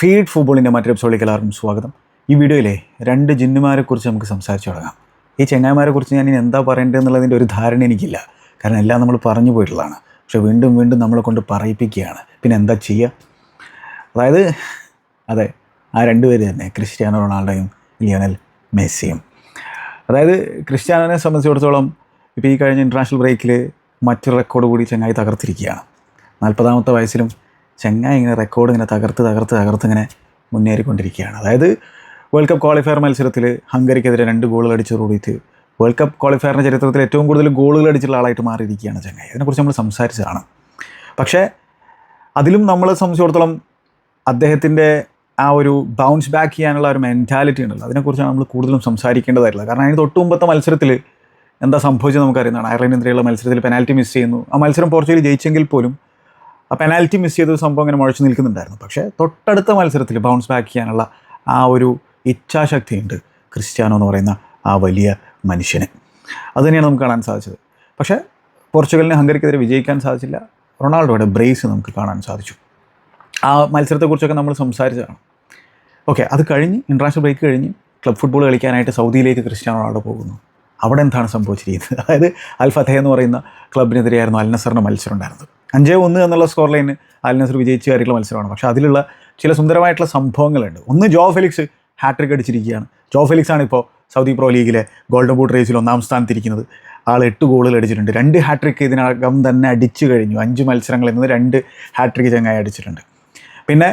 Feed ഫുട്ബോളിന്റെ മറ്റൊരു എപ്പിസോഡിലേക്ക് എല്ലാവർക്കും സ്വാഗതം. ഈ വീഡിയോയിലെ രണ്ട് ജിന്നുമാരെ കുറിച്ച് നമുക്ക് സംസാരിച്ചു തുടങ്ങാം. ഈ ചെങ്ങായിമാരെ കുറിച്ച് ഞാൻ ഇനി എന്താ പറയേണ്ടത് എന്നുള്ളതിന്റെ ഒരു ധാരണ എനിക്കില്ല. കാരണം എല്ലാം നമ്മൾ പറഞ്ഞു പോയിട്ടുള്ളതാണ്. പക്ഷേ വീണ്ടും വീണ്ടും നമ്മളെ കൊണ്ട് പറയിപ്പിക്കുകയാണ്. പിന്നെ എന്താ ചെയ്യുക? അതായത് അതെ ആ രണ്ടുപേര് തന്നെ ക്രിസ്ത്യാനോ റൊണാൾഡോയും ലിയോണൽ മെസ്സിയും. അതായത് ക്രിസ്ത്യാനോനെ സംബന്ധിച്ചിടത്തോളം ഇപ്പോൾ ഈ കഴിഞ്ഞ ഇന്റർനാഷണൽ ബ്രേക്കിൽ മറ്റൊരു റെക്കോർഡ് കൂടി ചെങ്ങായി തകർത്തിരിക്കുകയാണ്. നാൽപ്പതാമത്തെ വയസ്സിലും ചെങ്ങായി ഇങ്ങനെ റെക്കോർഡ് ഇങ്ങനെ തകർത്ത് തകർത്ത് തകർത്ത് ഇങ്ങനെ മുന്നേറിക്കൊണ്ടിരിക്കുകയാണ്. അതായത് വേൾഡ് കപ്പ് ക്വാളിഫയർ മത്സരത്തിൽ ഹംഗറിക്കെതിരെ രണ്ട് ഗോളുകൾ അടിച്ചതോടുകൂടിയിട്ട് വേൾഡ് കപ്പ് ക്വാളിഫയറിന്റെ ചരിത്രത്തിൽ ഏറ്റവും കൂടുതൽ ഗോളുകൾ അടിച്ചിട്ടുള്ള ആളായിട്ട് മാറിയിരിക്കുകയാണ് ചെങ്ങായി. അതിനെക്കുറിച്ച് നമ്മൾ സംസാരിച്ചതാണ്. പക്ഷേ അതിലും നമ്മളെ സംബന്ധിച്ചിടത്തോളം അദ്ദേഹത്തിന്റെ ആ ഒരു ബൗൺസ് ബാക്ക് ചെയ്യാനുള്ള ഒരു മെന്റാലിറ്റി ഉണ്ടല്ലോ. അതിനെക്കുറിച്ചാണ് നമ്മൾ കൂടുതലും സംസാരിക്കേണ്ടതായിട്ടുള്ളത്. കാരണം അതിന് തൊട്ട് മുമ്പത്തെ മത്സരത്തിൽ എന്താ സംഭവിച്ചത് നമുക്കറിയുന്നതാണ്. അയർലൻഡിനെതിരെയുള്ള മത്സരത്തിൽ പെനാൽറ്റി മിസ് ചെയ്യുന്നു. ആ മത്സരം പോർച്ചുഗൽ ജയിച്ചെങ്കിൽ പോലും ആ പെനാൽറ്റി മിസ് ചെയ്ത ഒരു സംഭവം അങ്ങനെ മുഴച്ചു നിൽക്കുന്നുണ്ടായിരുന്നു. പക്ഷേ തൊട്ടടുത്ത മത്സരത്തിൽ ബൗൺസ് ബാക്ക് ചെയ്യാനുള്ള ആ ഒരു ഇച്ഛാശക്തിയുണ്ട് ക്രിസ്ത്യാനോ എന്ന് പറയുന്ന ആ വലിയ മനുഷ്യന്. അത് തന്നെയാണ് നമുക്ക് കാണാൻ സാധിച്ചത്. പക്ഷേ പോർച്ചുഗലിനെ ഹംഗറിക്കെതിരെ വിജയിക്കാൻ സാധിച്ചില്ല. റൊണാൾഡോയുടെ ബ്രേസ് നമുക്ക് കാണാൻ സാധിച്ചു. ആ മത്സരത്തെക്കുറിച്ചൊക്കെ നമ്മൾ സംസാരിച്ചതാണ്. ഓക്കെ അത് കഴിഞ്ഞ് ഇന്റർനാഷണൽ ബ്രേക്ക് കഴിഞ്ഞ് ക്ലബ് ഫുട്ബോൾ കളിക്കാനായിട്ട് സൗദിയിലേക്ക് ക്രിസ്ത്യാനോ റൊണാൾഡോ പോകുന്നു. അവിടെ എന്താണ് സംഭവിച്ചിരിക്കുന്നത്? അതായത് അൽഫതേ എന്ന് പറയുന്ന ക്ലബിനെതിരെയായിരുന്നു അൽ നസറിന്റെ മത്സരം ഉണ്ടായിരുന്നത്. അഞ്ചേ ഒന്ന് എന്നുള്ള സ്കോർ ലൈന് അൽ നസർ വിജയിച്ച് കയറിയിട്ടുള്ള മത്സരമാണ്. പക്ഷേ അതിലുള്ള ചില സുന്ദരമായിട്ടുള്ള സംഭവങ്ങളുണ്ട്. ഒന്ന് ജോ ഫെലിക്സ് ഹാട്രിക് അടിച്ചിരിക്കുകയാണ്. ജോ ഫെലിക്സ് ആണ് ഇപ്പോൾ സൗദി പ്രോ ലീഗിലെ ഗോൾഡൻ ബൂട്ട് റേസിൽ ഒന്നാം സ്ഥാനത്തിരിക്കുന്നത്. ആൾ എട്ട് ഗോളുകൾ അടിച്ചിട്ടുണ്ട്. രണ്ട് ഹാട്രിക് ഇതിനകം തന്നെ അടിച്ചു കഴിഞ്ഞു. അഞ്ച് മത്സരങ്ങളിൽ നിന്ന് രണ്ട് ഹാട്രിക് ചങ്ങായി അടിച്ചിട്ടുണ്ട്. പിന്നെ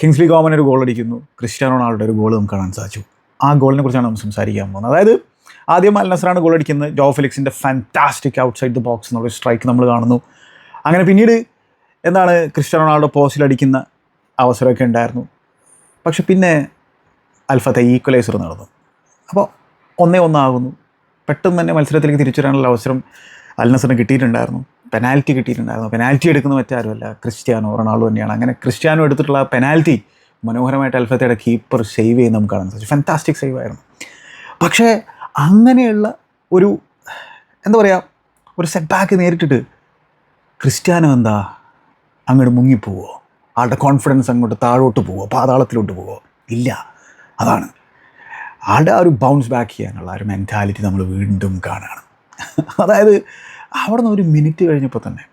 കിങ്സ്ലി ഗോമൻ ഒരു ഗോൾ അടിക്കുന്നു. ക്രിസ്ത്യാനോ റൊണാൾഡോ ഒരു ഗോൾ നമുക്ക് കാണാൻ സാധിച്ചു. ആ ഗോളിനെ കുറിച്ചാണ് നമ്മൾ സംസാരിക്കാൻ പോകുന്നത്. അതായത് ആദ്യം അൽ നസറാണ് ഗോൾ അടിക്കുന്നത്. ജോ ഫെലിക്സിന്റെ ഫാന്റാസ്റ്റിക് ഔട്ട്സൈഡ് ദ ബോക്സ് എന്നുള്ള സ്ട്രൈക്ക് നമ്മൾ കാണുന്നു. അങ്ങനെ പിന്നീട് എന്താണ് ക്രിസ്ത്യാനോ റൊണാൾഡോ പോസ്റ്റിൽ അടിക്കുന്ന അവസരമൊക്കെ ഉണ്ടായിരുന്നു. പക്ഷെ പിന്നെ അൽഫത്ത ഈക്വലൈസർ നടന്നു. അപ്പോൾ ഒന്നേ ഒന്നാകുന്നു. പെട്ടെന്ന് തന്നെ മത്സരത്തിലേക്ക് തിരിച്ചു വരാനുള്ള അവസരം അൽനസറിന് കിട്ടിയിട്ടുണ്ടായിരുന്നു. പെനാൽറ്റി കിട്ടിയിട്ടുണ്ടായിരുന്നു. പെനാൽറ്റി എടുക്കുന്ന മറ്റാരുമല്ല. ക്രിസ്ത്യാനോ റൊണാൾഡോ തന്നെയാണ്. അങ്ങനെ ക്രിസ്ത്യാനോ എടുത്തിട്ടുള്ള പെനാൽറ്റി മനോഹരമായിട്ട് അൽഫത്തയുടെ കീപ്പർ സേവ് ചെയ്യുന്ന നമുക്ക് കാണാൻ സാധിച്ചു. ഫാന്റാസ്റ്റിക് സേവ് ആയിരുന്നു. പക്ഷേ അങ്ങനെയുള്ള ഒരു എന്താ പറയുക ഒരു സെറ്റ് ബാക്ക് നേരിട്ടിട്ട് ക്രിസ്ത്യാനോ എന്താ? അങ്ങോട്ട് മുങ്ങിപ്പോവോ? ആളുടെ കോൺഫിഡൻസ് അങ്ങോട്ട് താഴോട്ട് പോവോ? പാതാളത്തിലോട്ട് പോവോ? ഇല്ല. അതാണ്. ആളുടെ ആ ഒരു ബൗൺസ് ബാക്ക് ചെയ്യാനുള്ള ഒരു മെന്റാലിറ്റി നമ്മൾ വീണ്ടും കാണുകയാണ് അതായത് അവിടെ നിന്ന് ഒരു മിനിറ്റ് കഴിഞ്ഞപ്പോൾ തന്നെ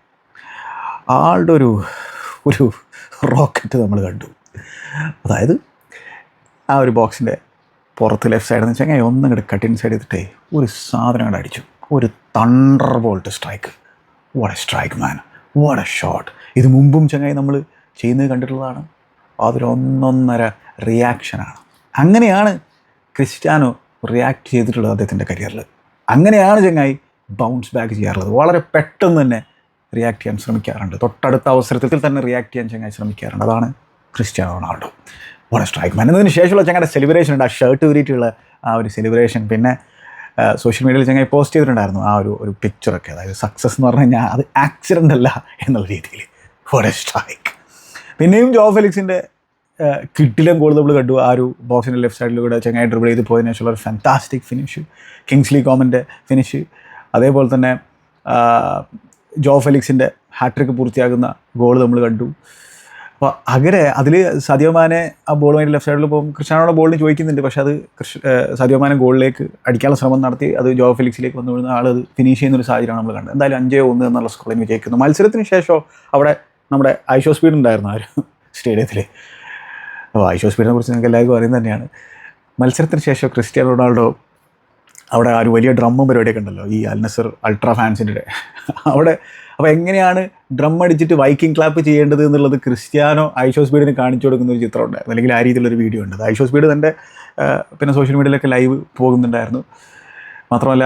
ആളുടെ ഒരു ഒരു റോക്കറ്റ് നമ്മൾ കണ്ടു. അതായത് ആ ഒരു ബോക്സിന്റെ പുറത്ത് ലെഫ്റ്റ് സൈഡിൽ നിന്ന് വെച്ചാൽ ഒന്നും ഇങ്ങോട്ട് കട്ടിൻ സൈഡ് ചെയ്തിട്ടേ ഒരു സാധനം അടിച്ചു. ഒരു thunder bolt strike what a strike man what a shot ഇത് മുമ്പും ചങ്ങായി നമ്മൾ ചെയ്യുന്നത് കണ്ടിട്ടുള്ളതാണ്. അതൊരു ഒന്നൊന്നര റിയാക്ഷനാണ് അങ്ങനെയാണ് ക്രിസ്ത്യാനോ റിയാക്ട് ചെയ്തിട്ടുള്ളത് അദ്ദേഹത്തിന്റെ കരിയറിൽ അങ്ങനെയാണ് ചങ്ങായി ബൗൺസ് ബാക്ക് ചെയ്യാറുള്ളത്. വളരെ പെട്ടെന്ന് തന്നെ റിയാക്ട് ചെയ്യാൻ ശ്രമിക്കാറുണ്ട്. തൊട്ടടുത്ത അവസരത്തിൽ തന്നെ റിയാക്ട് ചെയ്യാൻ ചങ്ങായി ശ്രമിക്കാറുണ്ട്. അതാണ് ക്രിസ്ത്യാനോ റൊണാൾഡോ. വളരെ സ്ട്രൈക്ക് മാൻ എന്നതിന് ശേഷമുള്ള ചങ്ങയുടെ സെലിബ്രേഷൻ ഉണ്ട്. ആ ഷർട്ട് ഊരിയിട്ടുള്ള ആ ഒരു സെലിബ്രേഷൻ പിന്നെ സോഷ്യൽ മീഡിയയിൽ ചങ്ങായി പോസ്റ്റ് ചെയ്തിട്ടുണ്ടായിരുന്നു ആ ഒരു ഒരു പിക്ചറൊക്കെ അതായത് സക്സസ് എന്ന് പറഞ്ഞു കഴിഞ്ഞാൽ അത് ആക്സിഡന്റ് അല്ല എന്നുള്ള രീതിയിൽ. ഫോർ സ്ട്രൈക്ക് പിന്നെയും ജോ ഫെലിക്സിന്റെ കിട്ടിലും ഗോൾ നമ്മൾ കണ്ടു ആ ഒരു ബോക്സിന്റെ ലെഫ്റ്റ് സൈഡിലൂടെ ചങ്ങായി ഡ്രിബിൾ ചെയ്ത് പോയതിനു ശേഷമുള്ള ഒരു ഫാന്റാസ്റ്റിക് ഫിനിഷ് കിങ്സ്ലി കോമന്റെ ഫിനിഷ് അതേപോലെ തന്നെ ജോ ഫെലിക്സിന്റെ ഹാട്രിക്ക് പൂർത്തിയാകുന്ന ഗോൾ നമ്മൾ കണ്ടു. അപ്പോൾ അങ്ങനെ അതിൽ സദിയോമാനെ ആ വേണ്ടി ലെഫ്റ്റ് സൈഡിൽ പോകും. ക്രിസ്ത്യാനോയുടെ ബോളിന് ചോദിക്കുന്നുണ്ട്. പക്ഷേ അത് കൃഷ് സദിയോമാനെ ഗോളിലേക്ക് അടിക്കാനുള്ള ശ്രമം നടത്തി അത് ജോ ഫിലിക്സിലേക്ക് വന്നു വീഴുന്ന ആൾ അത് ഫിനിഷ് ചെയ്യുന്ന ഒരു സാഹചര്യമാണ് നമ്മൾ കണ്ടത്. എന്തായാലും അഞ്ചേ ഒന്ന് എന്നുള്ള സ്കോറിൽ വിജയിക്കുന്നു. മത്സരത്തിന് ശേഷം അവിടെ നമ്മുടെ ഐഷോ സ്പീഡ് ഉണ്ടായിരുന്നു ആ ഒരു സ്റ്റേഡിയത്തിൽ അപ്പോൾ ഐഷോ സ്പീഡിനെ കുറിച്ച് നിങ്ങൾക്ക് എല്ലാവർക്കും അറിയുന്നത് തന്നെയാണ്. മത്സരത്തിന് ശേഷം ക്രിസ്ത്യാനോ റൊണാൾഡോ അവിടെ ആ ഒരു വലിയ ഡ്രമ്മും പരിപാടിയൊക്കെ ഉണ്ടല്ലോ ഈ അൽനസർ അൾട്രാ ഫാൻസിന്റെ അവിടെ അപ്പോൾ എങ്ങനെയാണ് ഡ്രം അടിച്ചിട്ട് വൈക്കിംഗ് ക്ലാപ്പ് ചെയ്യേണ്ടത് എന്നുള്ളത് ക്രിസ്ത്യാനോ ഐഷോ സ്പീഡിന് കാണിച്ചു കൊടുക്കുന്ന ഒരു ചിത്രം ഉണ്ടായിരുന്നു. അല്ലെങ്കിൽ ആ രീതിയിലൊരു വീഡിയോ ഉണ്ട്. ഐഷോ സ്പീഡ് തന്റെ പിന്നെ സോഷ്യൽ മീഡിയയിലൊക്കെ ലൈവ് പോകുന്നുണ്ടായിരുന്നു. മാത്രമല്ല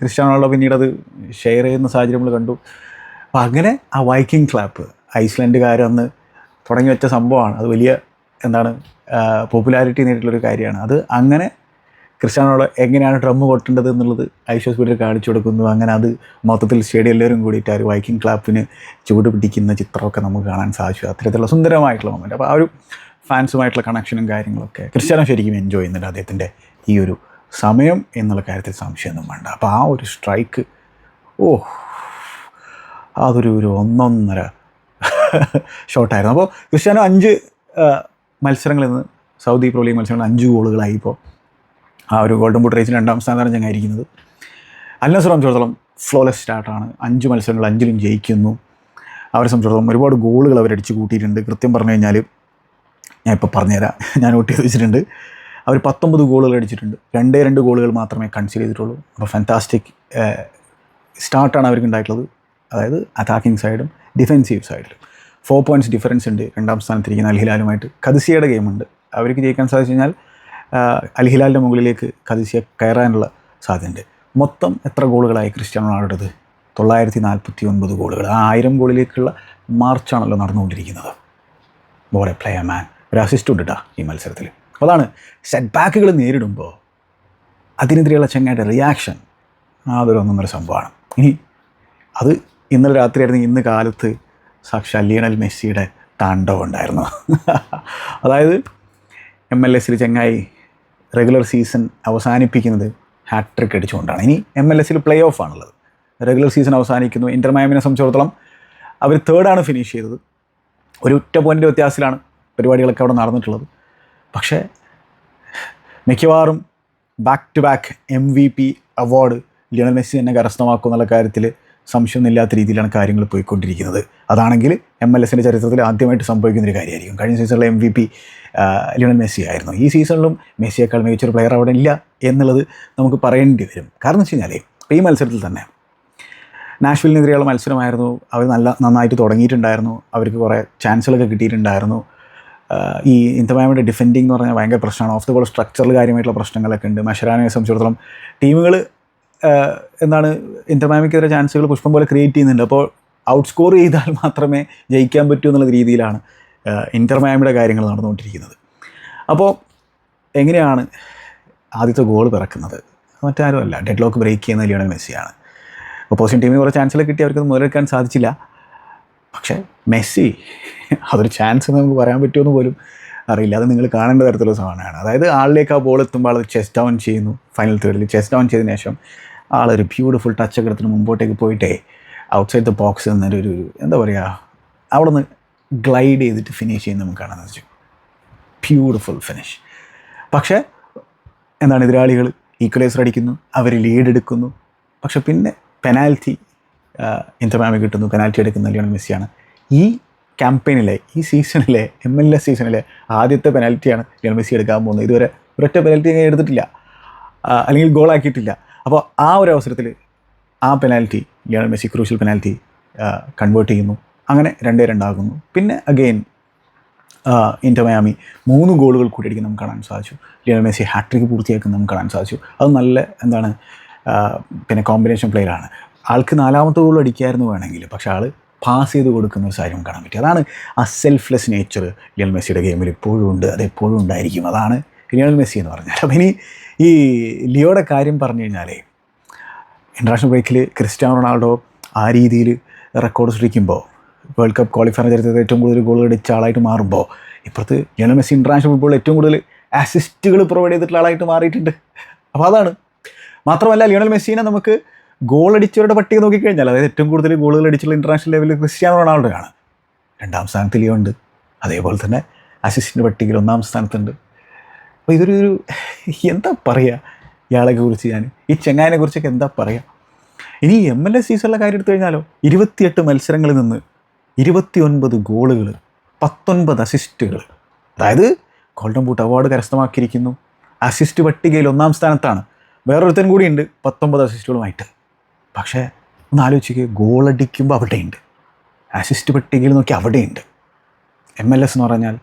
ക്രിസ്ത്യാനോളോ ക്രിസ്ത്യാനോ പിന്നീട് അത് ഷെയർ ചെയ്യുന്ന സാഹചര്യം നമ്മൾ കണ്ടു. അപ്പോൾ അങ്ങനെ ആ വൈക്കിംഗ് ക്ലാപ്പ് ഐസ്ലൻഡുകാർ അന്ന് തുടങ്ങി വെച്ച സംഭവമാണ്. അത് വലിയ എന്താണ് പോപ്പുലാരിറ്റി നേരിട്ടുള്ളൊരു കാര്യമാണ്. അത് അങ്ങനെ ക്രിസ്ത്യാനോട് എങ്ങനെയാണ് ഡ്രം കൊട്ടേണ്ടത് എന്നുള്ളത് ഐഷോ സ്പീഡിൽ കാണിച്ചു കൊടുക്കുന്നു. അങ്ങനെ അത് മൊത്തത്തിൽ സ്റ്റേഡിയം എല്ലാവരും കൂടിയിട്ട് ആ ഒരു വൈക്കിംഗ് ക്ലാപ്പിന് ചൂട് പിടിക്കുന്ന ചിത്രമൊക്കെ നമുക്ക് കാണാൻ സാധിച്ചു. അത്തരത്തിലുള്ള സുന്ദരമായിട്ടുള്ള മൊമെന്റ് അപ്പോൾ ആ ഒരു ഫാൻസുമായിട്ടുള്ള കണക്ഷനും കാര്യങ്ങളൊക്കെ ക്രിസ്ത്യാനോ ശരിക്കും എൻജോയ് ചെയ്യുന്നുണ്ട് അദ്ദേഹത്തിന്റെ ഈ ഒരു സമയം എന്നുള്ള കാര്യത്തിൽ സംശയമൊന്നും വേണ്ട. അപ്പോൾ ആ ഒരു സ്ട്രൈക്ക് ഓ അതൊരു ഒരു ഒന്നൊന്നര ഷോട്ടായിരുന്നു അപ്പോൾ ക്രിസ്ത്യാനോ അഞ്ച് മത്സരങ്ങളിൽ നിന്ന് സൗദി പ്രോ ലീഗ് മത്സരങ്ങൾ അഞ്ച് ഗോളുകളായി ഇപ്പോൾ ആ ഒരു ഗോൾഡൻ ബൂട്ട് റേസിൽ രണ്ടാം സ്ഥാനത്താണ് ചങ്ങായിരിക്കുന്നത് അലിനെ സംബന്ധിച്ചിടത്തോളം ഫ്ലോലെസ് സ്റ്റാർട്ടാണ് അഞ്ച് മത്സരങ്ങൾ അഞ്ചിലും ജയിക്കുന്നു. അവരെ സംബന്ധിച്ചിടത്തോളം ഒരുപാട് ഗോളുകൾ അവരടിച്ച് കൂട്ടിയിട്ടുണ്ട്. കൃത്യം പറഞ്ഞു കഴിഞ്ഞാൽ ഞാൻ ഇപ്പോൾ പറഞ്ഞുതരാം. ഞാൻ നോട്ട് ചെയ്ത് വെച്ചിട്ടുണ്ട്. അവർ പത്തൊമ്പത് ഗോളുകൾ അടിച്ചിട്ടുണ്ട്. രണ്ടേ രണ്ട് ഗോളുകൾ മാത്രമേ കൺസിഡർ ചെയ്തിട്ടുള്ളൂ. അപ്പോൾ ഫാന്റാസ്റ്റിക് സ്റ്റാർട്ടാണ് അവർക്ക് ഉണ്ടായിട്ടുള്ളത്. അതായത് അറ്റാക്കിംഗ് സൈഡും ഡിഫെൻസീവ് സൈഡിലും ഫോർ പോയിന്റ്സ് ഡിഫറൻസ് ഉണ്ട്. രണ്ടാം സ്ഥാനത്തിരിക്കുന്ന അൽഹിലാലുമായിട്ട്. കദിസിയയുടെ ഗെയിമുണ്ട് അവർക്ക് ജയിക്കാൻ സാധിച്ചു കഴിഞ്ഞാൽ അൽഹിലാലിന്റെ മുകളിലേക്ക് കദിസിയ കയറാനുള്ള സാധ്യതയുണ്ട്. മൊത്തം എത്ര ഗോളുകളായി ക്രിസ്ത്യാനോ റൊണാൾഡോത് തൊള്ളായിരത്തി നാൽപ്പത്തി ഒൻപത് ഗോളുകൾ. ആ ആയിരം ഗോളിലേക്കുള്ള മാർച്ചാണല്ലോ നടന്നുകൊണ്ടിരിക്കുന്നത്. ബോളെ പ്ലെയർ മാൻ ഒരു അസിസ്റ്റ് ഉണ്ട് കേട്ടോ ഈ മത്സരത്തിൽ അതാണ് സെറ്റ് ബാക്കുകൾ നേരിടുമ്പോൾ അതിനെതിരെയുള്ള ചങ്ങയുടെ റിയാക്ഷൻ അതൊരു ഒന്നൊന്നര സംഭവമാണ്. ഇനി അത് ഇന്നലെ രാത്രിയായിരുന്നു ഇന്ന് കാലത്ത് സാക്ഷാൽ ലിയണൽ മെസ്സിയുടെ താണ്ഡവം ഉണ്ടായിരുന്നു. അതായത് എം എൽ എസിൽ ചെങ്ങായി റെഗുലർ സീസൺ അവസാനിപ്പിക്കുന്നത് ഹാട്രിക് അടിച്ചുകൊണ്ടാണ്. ഇനി എം എൽ എസിൽ പ്ലേ ഓഫ് ആണുള്ളത്. റെഗുലർ സീസൺ അവസാനിക്കുന്നു. ഇന്റർ മയാമിനെ സംബന്ധിച്ചിടത്തോളം അവർ തേർഡാണ് ഫിനിഷ് ചെയ്തത്. ഒരു ഒറ്റ പോയിന്റ് വ്യത്യാസത്തിലാണ് പരിപാടികളൊക്കെ അവിടെ നടന്നിട്ടുള്ളത്. പക്ഷേ മിക്കവാറും back to back M V P award Lionel Messi തന്നെ കരസ്ഥമാക്കും എന്നുള്ള കാര്യത്തിൽ സംശയമൊന്നുമില്ലാത്ത രീതിയിലാണ് കാര്യങ്ങൾ പോയിക്കൊണ്ടിരിക്കുന്നത്. അതാണെങ്കിൽ എം എൽ എസിന്റെ ചരിത്രത്തിൽ ആദ്യമായിട്ട് സംഭവിക്കുന്നൊരു കാര്യമായിരിക്കും. കഴിഞ്ഞ സീസണിലെ M V P Lionel Messi ആയിരുന്നു. ഈ സീസണിലും മെസ്സിയേക്കാൾ മികച്ചൊരു പ്ലെയർ അവിടെ ഇല്ല എന്നുള്ളത് നമുക്ക് പറയേണ്ടി വരും. കാരണം വെച്ച് കഴിഞ്ഞാൽ ഈ മത്സരത്തിൽ തന്നെ നാഷ്വിലിനെതിരെയുള്ള മത്സരമായിരുന്നു. അവർ നല്ല നന്നായിട്ട് തുടങ്ങിയിട്ടുണ്ടായിരുന്നു. അവർക്ക് കുറേ ചാൻസുകളൊക്കെ കിട്ടിയിട്ടുണ്ടായിരുന്നു. ഈ ഇന്റർമാമിയുടെ ഡിഫെൻഡിങ് എന്ന് പറഞ്ഞാൽ ഭയങ്കര പ്രശ്നമാണ്. ഓഫ് ദ ബോൾ സ്ട്രക്ചറിൽ കാര്യമായിട്ടുള്ള പ്രശ്നങ്ങളൊക്കെ ഉണ്ട്. മഷരാനെ സംബന്ധിച്ചിടത്തോളം ടീമുകൾ എന്താണ് ഇന്റർമാമിക്കെതിരെ ചാൻസുകൾ പുഷ്പം പോലെ ക്രിയേറ്റ് ചെയ്യുന്നുണ്ട്. അപ്പോൾ ഔട്ട് സ്കോർ ചെയ്താൽ മാത്രമേ ജയിക്കാൻ പറ്റൂ എന്നുള്ള രീതിയിലാണ് ഇന്റർമാമിയുടെ കാര്യങ്ങൾ നടന്നുകൊണ്ടിരിക്കുന്നത്. അപ്പോൾ എങ്ങനെയാണ് ആദ്യത്തെ ഗോൾ പിറക്കുന്നത്? മറ്റാരും അല്ല. ഡെഡ് ലോക്ക് ബ്രേക്ക് ചെയ്യുന്ന ലിയോണൽ മെസ്സിയാണ്. ഓപ്പോസിറ്റ് ടീമിന് കുറേ ചാൻസുകൾ കിട്ടി അവർക്ക് മുതലെടുക്കാൻ സാധിച്ചില്ല. പക്ഷേ മെസ്സി അതൊരു ചാൻസ് നമുക്ക് പറയാൻ പറ്റുമെന്ന് പോലും അറിയില്ല. അത് നിങ്ങൾ കാണേണ്ട തരത്തിലുള്ള സാധനമാണ്. അതായത് ആളിലേക്ക് ആ ബോൾ എത്തുമ്പോൾ അത് ചെസ്റ്റ് ഡൗൺ ചെയ്യുന്നു. ഫൈനൽ തേർഡിൽ ചെസ്റ്റ് ഡൗൺ ചെയ്തതിന് ശേഷം ആളൊരു ബ്യൂട്ടിഫുൾ ടച്ച് ഒക്കെ എടുത്തിട്ട് മുമ്പോട്ടേക്ക് പോയിട്ടേ ഔട്ട്സൈഡ് ദ ബോക്സ് എന്നൊരു എന്താ പറയുക അവിടെ നിന്ന് ഗ്ലൈഡ് ചെയ്തിട്ട് ഫിനിഷ് ചെയ്യുന്ന നമുക്ക് കാണാൻ സാധിച്ചു ബ്യൂട്ടിഫുൾ ഫിനിഷ് പക്ഷേ എന്താണ് എതിരാളികൾ? ഈക്വലൈസർ അടിക്കുന്നു അവർ ലീഡ് എടുക്കുന്നു. പക്ഷെ പിന്നെ പെനാൽറ്റി ഇന്റർമാമി കിട്ടുന്നു പെനാൽറ്റി എടുക്കുന്ന ലിയോണൽ മെസ്സിയാണ്. ഈ ക്യാമ്പയിനിലെ ഈ സീസണിലെ എം എൽ എസ് സീസണിലെ ആദ്യത്തെ പെനാൽറ്റിയാണ് ലിയോണൽ മെസ്സി എടുക്കാൻ പോകുന്നത്. ഇതുവരെ ഒരൊറ്റ പെനാൽറ്റി എടുത്തിട്ടില്ല. അല്ലെങ്കിൽ ഗോളാക്കിയിട്ടില്ല അപ്പോൾ ആ ഒരു അവസരത്തിൽ ആ penalty Lionel Messi crucial penalty convert ചെയ്യുന്നു. അങ്ങനെ രണ്ടേ രണ്ടാകുന്നു. പിന്നെ അഗെയിൻ ഇന്റർ മയാമി മൂന്ന് ഗോളുകൾ കൂടി അടിക്കാൻ നമുക്ക് കാണാൻ സാധിച്ചു. ലിയണൽ മെസ്സി ഹാട്രിക്ക് പൂർത്തിയാക്കുന്ന നമുക്ക് കാണാൻ സാധിച്ചു. അത് നല്ല എന്താണ് പിന്നെ കോമ്പിനേഷൻ പ്ലെയറാണ് ആൾക്ക് നാലാമത്തെ ഗോൾ അടിക്കായിരുന്നു വേണമെങ്കിൽ പക്ഷേ ആൾ പാസ് ചെയ്ത് കൊടുക്കുന്ന ഒരു സാഹചര്യം കാണാൻ പറ്റി. അതാണ് ആ സെൽഫ്ലെസ് നേച്ചർ ലിയണൽ മെസ്സിയുടെ ഗെയിമിൽ ഇപ്പോഴും ഉണ്ട്. അത് എപ്പോഴും ഉണ്ടായിരിക്കും. അതാണ് ലിയണൽ മെസ്സി എന്ന് പറഞ്ഞാൽ. അപ്പം ഇനി ഈ ലിയോയുടെ കാര്യം പറഞ്ഞു കഴിഞ്ഞാലേ ഇന്റർനാഷണൽ ബ്രേക്കിൽ ക്രിസ്ത്യാനോ റൊണാൾഡോ ആ രീതിയിൽ റെക്കോർഡ് സൃഷ്ടിക്കുമ്പോൾ വേൾഡ് കപ്പ് ക്വാളിഫയർ ചരിത്രത്തിൽ ഏറ്റവും കൂടുതൽ ഗോൾ അടിച്ച ആളായിട്ട് മാറുമ്പോൾ ഇപ്പുറത്ത് ലിയണൽ മെസ്സി ഇന്റർനാഷണൽ ഫുട്ബോളിൽ ഏറ്റവും കൂടുതൽ അസിസ്റ്റുകൾ പ്രൊവൈഡ് ചെയ്തിട്ടുള്ള ആളായിട്ട് മാറിയിട്ടുണ്ട്. അപ്പോൾ അതാണ്. മാത്രമല്ല ലിയോണൽ മെസ്സിനെ നമുക്ക് ഗോൾ അടിച്ചവരുടെ പട്ടിക നോക്കിക്കഴിഞ്ഞാൽ അതായത് ഏറ്റവും കൂടുതൽ ഗോളുകൾ അടിച്ചുള്ള ഇന്റർനാഷണൽ ലെവലിൽ ക്രിസ്ത്യാനോ റൊണാൾഡോ ആണ് രണ്ടാം സ്ഥാനത്ത് ലിയോ ഉണ്ട്. അതേപോലെ തന്നെ അസിസ്റ്റിന്റെ പട്ടികയിൽ ഒന്നാം സ്ഥാനത്തുണ്ട്. അപ്പോൾ ഇതൊരു ഒരു എന്താ പറയുക ഇയാളെ കുറിച്ച് ഞാൻ ഈ ചെങ്ങായനെ കുറിച്ചൊക്കെ എന്താ പറയുക ഇനി എം എൽ എ സീസണിലെ കാര്യം എടുത്തു കഴിഞ്ഞാലോ? ഇരുപത്തിയെട്ട് മത്സരങ്ങളിൽ നിന്ന് ഇരുപത്തിയൊൻപത് ഗോളുകൾ പത്തൊൻപത് അസിസ്റ്റുകൾ അതായത് ഗോൾഡൻ ബൂട്ട് അവാർഡ് കരസ്ഥമാക്കിയിരിക്കുന്നു. അസിസ്റ്റ് പട്ടികയിൽ ഒന്നാം സ്ഥാനത്താണ്. വേറൊരുത്തൻ കൂടിയുണ്ട് പത്തൊമ്പത് അസിസ്റ്റുകളുമായിട്ട് പക്ഷേ ഒന്ന് ആലോചിക്കുക ഗോളടിക്കുമ്പോൾ അവിടെയുണ്ട്. അസിസ്റ്റ് പട്ടികയിൽ നോക്കി അവിടെയുണ്ട്. എം എൽ എസ് എന്ന് പറഞ്ഞാൽ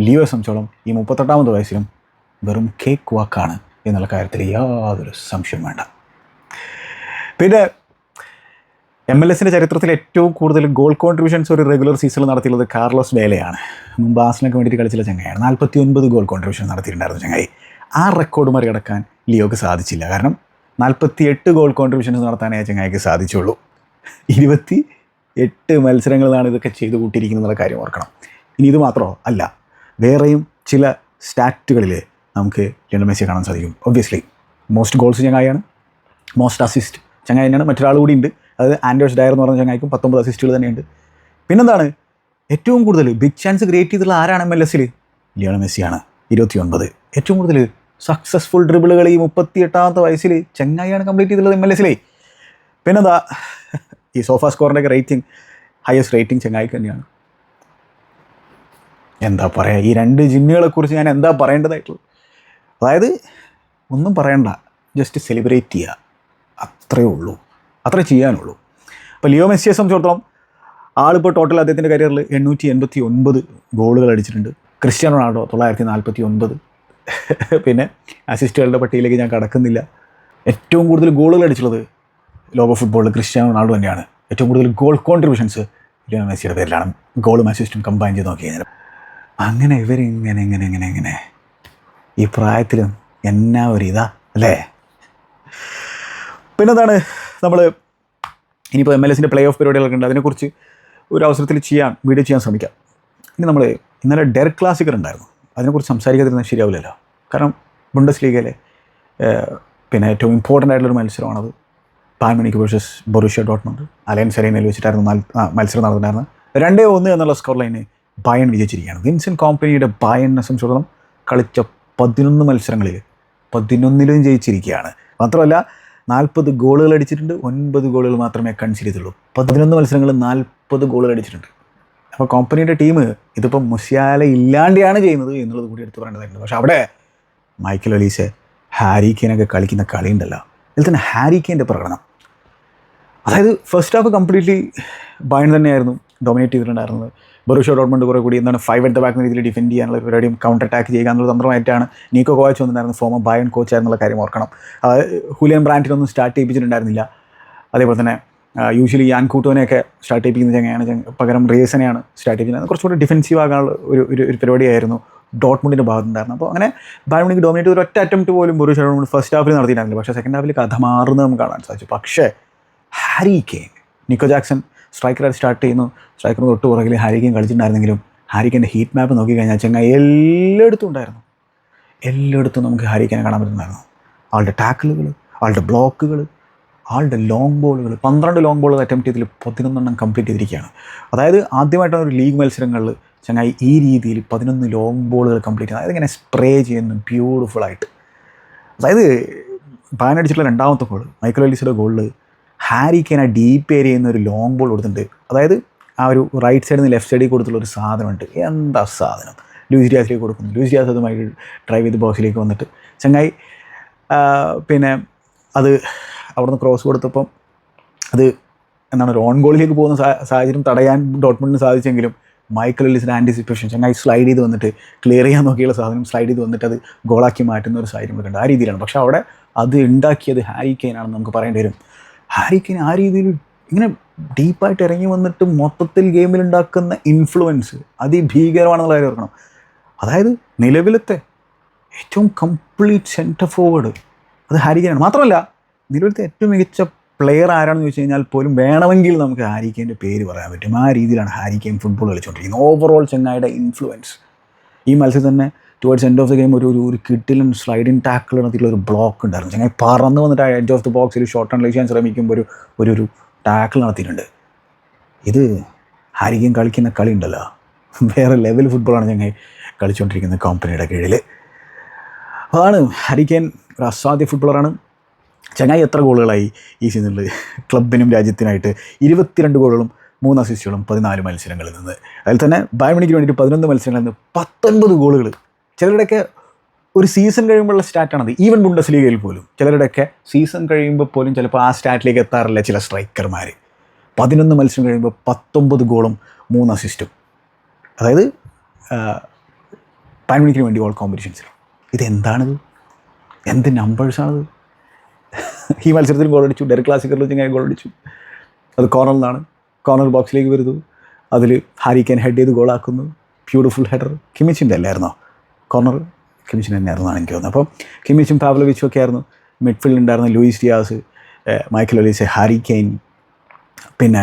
ലിയോ സംബന്ധിച്ചോളം ഈ മുപ്പത്തെട്ടാമത് വയസ്സിലും വെറും കേക്ക് വാക്കാണ് എന്നുള്ള കാര്യത്തിൽ യാതൊരു സംശയം വേണ്ട. പിന്നെ എം എൽ എസിന്റെ ചരിത്രത്തിൽ ഏറ്റവും കൂടുതൽ ഗോൾ കോൺട്രിബ്യൂഷൻസ് ഒരു റെഗുലർ സീസണിൽ നടത്തിയുള്ളത് കാർലോസ് വേലയാണ്. മുമ്പ് ആസിനൊക്കെ വേണ്ടിയിട്ട് കളിച്ചില്ല ചങ്ങായാണ് നാൽപ്പത്തി ഒൻപത് ഗോൾ കോൺട്രിബ്യൂഷൻ നടത്തിയിട്ടുണ്ടായിരുന്നു ചങ്ങായി. ആ റെക്കോർഡ് മറികടക്കാൻ ലിയോക്ക് സാധിച്ചില്ല. കാരണം നാൽപ്പത്തി എട്ട് ഗോൾ കോൺട്രിബ്യൂഷൻസ് നടത്താനേ ചങ്ങായിക്ക് സാധിച്ചുള്ളൂ. ഇരുപത്തി എട്ട് മത്സരങ്ങളിലാണ് ഇതൊക്കെ ചെയ്തു കൂട്ടിയിരിക്കുന്നത് എന്നുള്ള കാര്യം ഓർക്കണം. ഇനി ഇത് മാത്രമോ അല്ല വേറെയും ചില സ്റ്റാറ്റുകളിൽ നമുക്ക് ലിയോണൽ മെസ്സിയെ കാണാൻ സാധിക്കും. ഒബ്വിയസ്ലി മോസ്റ്റ് ഗോൾസ് ചങ്ങായിയാണ്. മോസ്റ്റ് അസിസ്റ്റ് ചങ്ങായി തന്നെയാണ്. മറ്റൊരാൾ കൂടി ഉണ്ട്. അതായത് ആൻഡോസ് ഡയർ എന്ന് പറഞ്ഞ ചങ്ങായിക്കും പത്തൊമ്പത് അസിസ്റ്റുകൾ തന്നെയുണ്ട്. പിന്നെന്താണ്? ഏറ്റവും കൂടുതൽ ബിഗ് ചാൻസ് ക്രിയേറ്റ് ചെയ്തിട്ടുള്ള ആരാണ് എം എൽ എസിൽ ലിയോണൽ മെസ്സിയാണ്. ഇരുപത്തി ഒൻപത് ഏറ്റവും കൂടുതൽ സക്സസ്ഫുൾ ഡ്രിബിളുകൾ ഈ മുപ്പത്തി എട്ടാമത്തെ വയസ്സിൽ ചെങ്ങായിയാണ് കംപ്ലീറ്റ് ചെയ്തിട്ടുള്ളത് എം എൽ എസിലേ പിന്നെന്താ? ഈ സോഫ സ്കോറിന്റെ ഒക്കെ റേറ്റിംഗ് ഹയസ്റ്റ് റേറ്റിംഗ് ചെങ്ങായിക്ക് തന്നെയാണ്. എന്താ പറയുക ഈ രണ്ട് ജിന്നുകളെ കുറിച്ച് ഞാൻ എന്താ പറയേണ്ടതായിട്ടുള്ളത്? അതായത് ഒന്നും പറയണ്ട. ജസ്റ്റ് സെലിബ്രേറ്റ് ചെയ്യുക. അത്രയേ ഉള്ളൂ. അത്രേ ചെയ്യാനുള്ളൂ. അപ്പോൾ ലിയോ മെസ്സിയെ സംബന്ധിച്ചിടത്തോളം ആളിപ്പോൾ ടോട്ടൽ അദ്ദേഹത്തിന്റെ കരിയറിൽ എണ്ണൂറ്റി എൺപത്തി ഒൻപത് ഗോളുകൾ അടിച്ചിട്ടുണ്ട്. ക്രിസ്ത്യാനോ റൊണാൾഡോ തൊള്ളായിരത്തി നാൽപ്പത്തി ഒൻപത് പിന്നെ അസിസ്റ്റുകളുടെ പട്ടികയിലേക്ക് ഞാൻ കടക്കുന്നില്ല. ഏറ്റവും കൂടുതൽ ഗോളുകൾ അടിച്ചുള്ളത് ലോക ഫുട്ബോളിൽ ക്രിസ്ത്യാനോ റൊണാൾഡോ തന്നെയാണ്. ഏറ്റവും കൂടുതൽ ഗോൾ കോൺട്രിബ്യൂഷൻസ് ലിയോ മെസ്സിയുടെ പേരിലാണ്. ഗോളും അസിസ്റ്റും കമ്പൈൻ ചെയ്ത് നോക്കി കഴിഞ്ഞാൽ അങ്ങനെ ഇവരിങ്ങനെ ഇങ്ങനെ ഇങ്ങനെ ഇങ്ങനെ. ഈ പ്രായത്തിലും എന്നാ ഒരു ഇതാ അല്ലേ? പിന്നെന്താണ് നമ്മൾ ഇനിയിപ്പോൾ എം എൽ എസിന്റെ പ്ലേ ഓഫ് പരിപാടികളൊക്കെ ഉണ്ട്. അതിനെക്കുറിച്ച് ഒരു അവസരത്തിൽ ചെയ്യാൻ വീഡിയോ ചെയ്യാൻ ശ്രമിക്കാം. ഇനി നമ്മൾ ഇന്നലെ ഡെർ ക്ലാസിക്കർ ഉണ്ടായിരുന്നു. അതിനെക്കുറിച്ച് സംസാരിക്കാതിരുന്നാൽ ശരിയാവില്ലല്ലോ. കാരണം ബുണ്ടസ് ലീഗയിലെ പിന്നെ ഏറ്റവും ഇമ്പോർട്ടന്റ് ആയിട്ടുള്ളൊരു മത്സരമാണത്. പാൻമണിക്ക് വേഴ്സസ് ബൊറൂഷ്യ ഡോട്ട്മുണ്ട് അലയൻസ് അറേനയിൽ വെച്ചിട്ടായിരുന്നു മത്സരം നടന്നിട്ടുണ്ടായിരുന്നത്. രണ്ടേ ഒന്ന് എന്നുള്ള സ്കോർ ലൈന് ബയൺ വിജയിച്ചിരിക്കുകയാണ്. വിൻസെന്റ് കോമ്പനിയുടെ ബയണിനെ സംബന്ധിച്ചിടത്തോളം കളിച്ച പതിനൊന്ന് മത്സരങ്ങളിൽ പതിനൊന്നിലും ജയിച്ചിരിക്കുകയാണ്. മാത്രമല്ല നാൽപ്പത് ഗോളുകൾ അടിച്ചിട്ടുണ്ട്. ഒൻപത് ഗോളുകൾ മാത്രമേ ചെയ്തുള്ളൂ. പതിനൊന്ന് മത്സരങ്ങളിൽ നാൽപ്പത് ഗോളുകൾ അടിച്ചിട്ടുണ്ട്. അപ്പോൾ കോമ്പനിയുടെ ടീം ഇതിപ്പോൾ മുസ്യാല ഇല്ലാണ്ടെയാണ് ചെയ്യുന്നത് എന്നുള്ളത് കൂടി എടുത്ത് പറയേണ്ടതായിരുന്നു പക്ഷേ അവിടെ മൈക്കൽ അലീസ് ഹാരി കെയിനൊക്കെ കളിക്കുന്ന കളിയുണ്ടല്ലോ അതിൽ തന്നെ ഹാരി കെയിന്റെ പ്രകടനം. അതായത് ഫസ്റ്റ് ഹാഫ് കംപ്ലീറ്റ്ലി ബൈൻ തന്നെയായിരുന്നു. ഡൊമിനേറ്റ് ചെയ്തിട്ടുണ്ടായിരുന്നത്. ബറുഷോ ഡോട്ട്മണ്ട് കുറേ കൂടി. എന്താണ് ഫൈവ് അറ്റ് ബാക്ക് രീതിയിൽ ഡിഫെൻഡ് ചെയ്യാനുള്ള പരിപാടിയും കൗണ്ടർ അറ്റാക്ക് ചെയ്യുക എന്നുള്ള തന്ത്രമായിട്ടാണ് നീക്കോ കോച്ച് വന്നിട്ടുണ്ടായിരുന്നു ഫോമർ ബയൺ കോച്ച് ആയിരുന്നുള്ള കാര്യം ഓർക്കണം. അത് ഹുലിയൻ ബ്രാൻഡിനൊന്നും സ്റ്റാർട്ട് ചെയ്യിപ്പിച്ചിട്ടുണ്ടായിരുന്നില്ല. അതേപോലെ തന്നെ യൂഷ്വലി യാൻ കൂട്ടോനെയൊക്കെ സ്റ്റാർട്ട് ചെയ്യിപ്പിക്കുന്ന ചങ്ങയാണ് ചങ്ങ- പകരം റേസനെയാണ് സ്റ്റാർട്ട് ചെയ്യിപ്പിക്കുന്നത്. കുറച്ചുകൂടി ഡിഫെൻസീവ് ആകാനുള്ള ഒരു ഒരു ഒരു പരിപാടിയായിരുന്നു ഡോട്ട്മുണ്ടിന്റെ ഭാഗത്തുണ്ടായിരുന്നു അപ്പോൾ അങ്ങനെ ബാഡ്മിനിക്ക് ഡോമിനേറ്റ് ചെയ്ത ഒറ്റ അറ്റംപ്റ്റ് പോലും ബുറുഷ ഡോട്ട്മുണ്ട് ഫസ്റ്റ് ഹാഫിൽ നടത്തിയിട്ടുണ്ടായിരുന്നില്ല. പക്ഷേ സെക്കൻഡ് ഹാഫിൽ കഥ മാറുന്നത് നമുക്ക് കാണാൻ സാധിച്ചു. പക്ഷേ ഹാരി കെയിൻ നിക്കോ ജാക്സൺ സ്ട്രൈക്കറായിട്ട് സ്റ്റാർട്ട് ചെയ്യുന്നു. സ്ട്രൈക്കറിന് തൊട്ട് പുറകിൽ ഹാരിക്കും കളിച്ചിട്ടുണ്ടായിരുന്നെങ്കിലും ഹാരിക്കന്റെ ഹീറ്റ് മാപ്പ് നോക്കി കഴിഞ്ഞാൽ ചെങ്ങായി എല്ലായിടത്തും ഉണ്ടായിരുന്നു. എല്ലായിടത്തും നമുക്ക് ഹാരിക്കനെ കാണാൻ പറ്റുന്നുണ്ടായിരുന്നു. ആളുടെ ടാക്കിളുകൾ ആളുടെ ബ്ലോക്കുകൾ ആളുടെ ലോങ് ബോളുകൾ പന്ത്രണ്ട് ലോങ് ബോളുകൾ അറ്റംപ്റ്റ് ചെയ്തതിൽ പതിനൊന്നെണ്ണം കംപ്ലീറ്റ് ചെയ്തിരിക്കുകയാണ്. അതായത് ആദ്യമായിട്ടാണ് ഒരു ലീഗ് മത്സരങ്ങളിൽ ചങ്ങായി ഈ രീതിയിൽ പതിനൊന്ന് ലോങ് ബോളുകൾ കംപ്ലീറ്റ് ചെയ്യുന്നത്. അതായത് ഇങ്ങനെ സ്പ്രേ ചെയ്യുന്നു ആയിട്ട്. അതായത് പാനടിച്ചിട്ടുള്ള രണ്ടാമത്തെ ഗോൾ മൈക്കിൾ ഒലീസിയുടെ ഗോളിൽ ഹാരി കെയിൻ ആ ഡീപ്പ് ഏരിയയിൽ നിന്ന് ഒരു ലോങ് ബോൾ കൊടുത്തിട്ടുണ്ട്. അതായത് ആ ഒരു റൈറ്റ് സൈഡിൽ നിന്ന് ലെഫ്റ്റ് സൈഡിൽ കൊടുത്തുള്ള ഒരു സാധനമുണ്ട്. എന്താ സാധനം? ലൂസ് ഡിയാസിലേക്ക് കൊടുക്കുന്നു. ലൂസ് ഡിയാസ് അതുമായി ഡ്രൈവ് ചെയ്ത് ബോക്സിലേക്ക് വന്നിട്ട്. ചങ്ങായി പിന്നെ അത് അവിടുന്ന് ക്രോസ് കൊടുത്തപ്പം അത് എന്താണ് ഒരു ഓൺ ഗോളിലേക്ക് പോകുന്ന സാഹചര്യം തടയാൻ ഡോട്ട്മെന്റിന് സാധിച്ചെങ്കിലും മൈക്കൽ ലിസിന്റെ ആന്റിസിപ്പേഷൻ ചങ്ങായി സ്ലൈഡ് ചെയ്ത് വന്നിട്ട് ക്ലിയർ ചെയ്യാൻ നോക്കിയുള്ള സാധനം സ്ലൈഡ് ചെയ്ത് വന്നിട്ട് അത് ഗോളാക്കി മാറ്റുന്ന ഒരു സാഹചര്യം ഉണ്ട് ആ രീതിയിലാണ്. പക്ഷേ അവിടെ അത് ഉണ്ടാക്കിയത് ഹാരി കെയിനാണെന്ന് നമുക്ക് പറയേണ്ടി വരും. ഹാരി കെയിൻ ആ രീതിയിൽ ഇങ്ങനെ ഡീപ്പായിട്ട് ഇറങ്ങി വന്നിട്ട് മൊത്തത്തിൽ ഗെയിമിൽ ഉണ്ടാക്കുന്ന ഇൻഫ്ലുവൻസ് അതിഭീകരമാണെന്നുള്ള കാര്യം ഓർക്കണം. അതായത് നിലവിലത്തെ ഏറ്റവും കംപ്ലീറ്റ് സെന്റർ ഫോർവേഡ് അത് ഹാരിക്കാനാണ്. മാത്രമല്ല നിലവിലത്തെ ഏറ്റവും മികച്ച പ്ലെയർ ആരാണെന്ന് ചോദിച്ചു കഴിഞ്ഞാൽ പോലും വേണമെങ്കിൽ നമുക്ക് ഹാരിക്കേന്റെ പേര് പറയാൻ പറ്റും. ആ രീതിയിലാണ് ഹാരി കെയിൻ ഫുട്ബോൾ കളിച്ചുകൊണ്ടിരിക്കുന്നത്. ഓവറോൾ ചെങ്ങായിയുടെ ഇൻഫ്ലുവൻസ് ഈ മത്സരത്തിൽ തന്നെ towards end of the game ഒരു ഒരു കിട്ടിലും സ്ലൈഡിങ് ടാക്കിൾ നടത്തിയിട്ടുള്ള ഒരു ബ്ലോക്ക് ഉണ്ടായിരുന്നു. ചങ്ങനെ പറന്ന് വന്നിട്ട് എഡ്ജ് ഓഫ് ദി ബോക്സിൽ ഷോർട്ട് ആൻഡ് ചെയ്യാൻ ശ്രമിക്കുമ്പോൾ ഒരു ഒരു ടാക്കിൾ നടത്തിയിട്ടുണ്ട്. ഇത് ഹരികം കളിക്കുന്ന കളി ഉണ്ടല്ലോ. വേറെ ലെവൽ ഫുട്ബോളാണ് ഞങ്ങൾ കളിച്ചുകൊണ്ടിരിക്കുന്നത് കമ്പനിയുടെ കീഴിൽ. അതാണ് ഹരിക്കൻ ഒരു അസാധ്യ ഫുട്ബോളറാണ് ചങ്ങായി എത്ര ഗോളുകളായി ഈ സീസണിൽ ക്ലബിനും രാജ്യത്തിനായിട്ട്? ഇരുപത്തിരണ്ട് ഗോളുകളും മൂന്ന് അസിസ്റ്റുകളും പതിനാല് മത്സരങ്ങളിൽ നിന്ന്. അതിൽ തന്നെ ബാഡ്മിനിക്ക് വേണ്ടിയിട്ട് പതിനൊന്ന് മത്സരങ്ങളിൽ നിന്ന് പത്തൊൻപത് ഗോളുകൾ ചിലരുടെയൊക്കെ ഒരു സീസൺ കഴിയുമ്പോഴുള്ള സ്റ്റാറ്റാണത് ഈവൻ ബുണ്ടസ് ലീഗയിൽ പോലും ചിലരുടെയൊക്കെ സീസൺ കഴിയുമ്പോൾ പോലും ചിലപ്പോൾ ആ സ്റ്റാറ്റിലേക്ക് എത്താറില്ല ചില സ്ട്രൈക്കർമാർ പതിനൊന്ന് മത്സരം കഴിയുമ്പോൾ പത്തൊമ്പത് ഗോളും മൂന്ന് അസിസ്റ്റും അതായത് പാൻമിനിക്കിന് വേണ്ടി ഓൾ കോമ്പറ്റീഷൻസിൽ ഇതെന്താണിത്? എന്ത് നമ്പേഴ്സാണിത് ഈ മത്സരത്തിൽ ഗോൾ അടിച്ചു. ഡെർ ക്ലാസിക്കറിൽ വെച്ച് ഗോൾ അടിച്ചു. അത് കോർണറിൽ കോർണർ ബോക്സിലേക്ക് വരുന്നു. അതിൽ ഹാരിക്കാൻ ഹെഡ് ചെയ്ത് ഗോളാക്കുന്നു ബ്യൂട്ടിഫുൾ ഹെഡർ കിമിച്ചിന്റെ അല്ലായിരുന്നോ? കോർണർ കിമിച്ചിൻ തന്നെയായിരുന്നാണ് എനിക്ക് തോന്നുന്നത്. അപ്പം കിമിച്ചും പാവ്ലോവിച്ചും ഒക്കെ ആയിരുന്നു. മിഡ്ഫീൽഡിൽ ഉണ്ടായിരുന്ന Luis Diaz Michael Olise Harry Kane പിന്നെ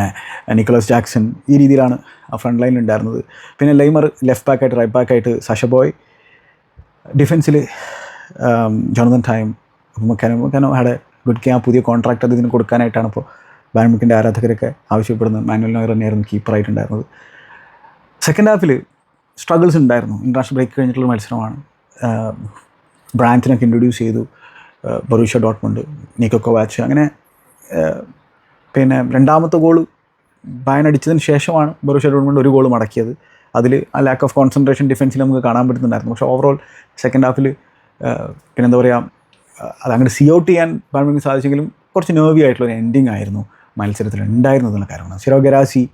നിക്കോളസ് ജാക്സൺ ഈ രീതിയിലാണ് ആ ഫ്രണ്ട് ലൈനിൽ ഉണ്ടായിരുന്നത്. പിന്നെ ലൈമർ ലെഫ്റ്റ് ബാക്കായിട്ട് റൈറ്റ് ബാക്കായിട്ട് സഷബോയ് ഡിഫൻസിൽ ജോണതൻ ടൈം മെക്കാനോ മെക്കാനോ ഹാഡ് ഗുഡ് കെ ആ പുതിയ കോൺട്രാക്ട് അത് ഇതിന് കൊടുക്കാനായിട്ടാണ് ഇപ്പോൾ ബാൻമിക്കിന്റെ ആരാധകരൊക്കെ ആവശ്യപ്പെടുന്നത്. മാനുവൽ നോയർ തന്നെയായിരുന്നു കീപ്പറായിട്ടുണ്ടായിരുന്നത് സെക്കൻഡ് ഹാഫിൽ സ്ട്രഗിൾസ് ഉണ്ടായിരുന്നു. ഇന്റർനാഷണൽ ബ്രേക്ക് കഴിഞ്ഞിട്ടുള്ള മത്സരമാണ്. ബ്രാൻസിനൊക്കെ ഇൻട്രൊഡ്യൂസ് ചെയ്തു ബറൂഷ ഡോട്ട്മുണ്ട് നിക്കോ കൊവാച്ച് അങ്ങനെ പിന്നെ രണ്ടാമത്തെ ഗോൾ ബയൻ അടിച്ചതിന് ശേഷമാണ് ബറൂഷ ഡോട്ട്മുണ്ട് ഒരു ഗോൾ മടക്കിയത്. അതിൽ ആ ലാക്ക് ഓഫ് കോൺസെൻട്രേഷൻ ഡിഫൻസിൽ നമുക്ക് കാണാൻ പറ്റുന്നുണ്ടായിരുന്നു. പക്ഷേ ഓവറോൾ സെക്കൻഡ് ഹാഫിൽ പിന്നെന്താ പറയുക അത് അങ്ങനെ സി ഔട്ട് ചെയ്യാൻ ബാഡ്മിന്റൺ സാധിച്ചെങ്കിലും കുറച്ച് നേർവി ആയിട്ടുള്ള ഒരു എൻഡിങ് ആയിരുന്നു മത്സരത്തിൽ ഉണ്ടായിരുന്നതെന്നുള്ള കാരണം. സിറോ ഗരാസി